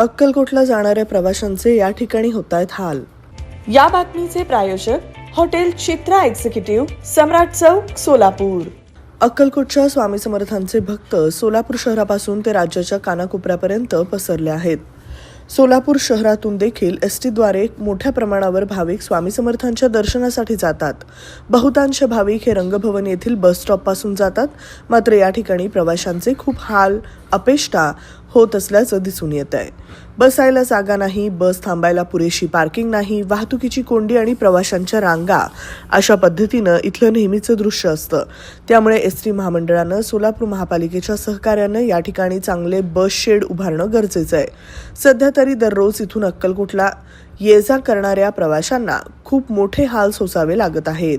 अक्कलकोटला जाणाऱ्या प्रवाशांचे या ठिकाणी होत आहेत हाल. या बातमीचे प्रायोजक हॉटेल चित्रा एक्झिक्युटिव्ह सम्राट चौक सोलापूर. अक्कलकोटच्या स्वामी समर्थांचे भक्त सोलापूर शहरापासून ते राज्याच्या कानाकोपऱ्यापर्यंत पसरले आहेत. सोलापूर शहरातून देखील एस टीद्वारे मोठ्या प्रमाणावर भाविक स्वामी समर्थांच्या दर्शनासाठी जातात. बहुतांश भाविक हे रंगभवन येथील बस स्टॉपपासून जातात मात्र या ठिकाणी प्रवाशांचे खूप हाल अपेष्टा होत असल्याचं दिसून येत आहे. बसायला जागा नाही बस थांबायला पुरेशी पार्किंग नाही वाहतुकीची कोंडी आणि प्रवाशांच्या रांगा अशा पद्धतीनं इथलं नेहमीचं दृश्य असतं. त्यामुळे एस टी महामंडळानं सोलापूर महापालिकेच्या सहकार्यानं या ठिकाणी चांगले बस शेड उभारणं गरजेचं आहे. सध्या तरी दररोज इथून अक्कलकोटला ये जा करणाऱ्या प्रवाशांना खूप मोठे हाल सोसावे लागत आहेत.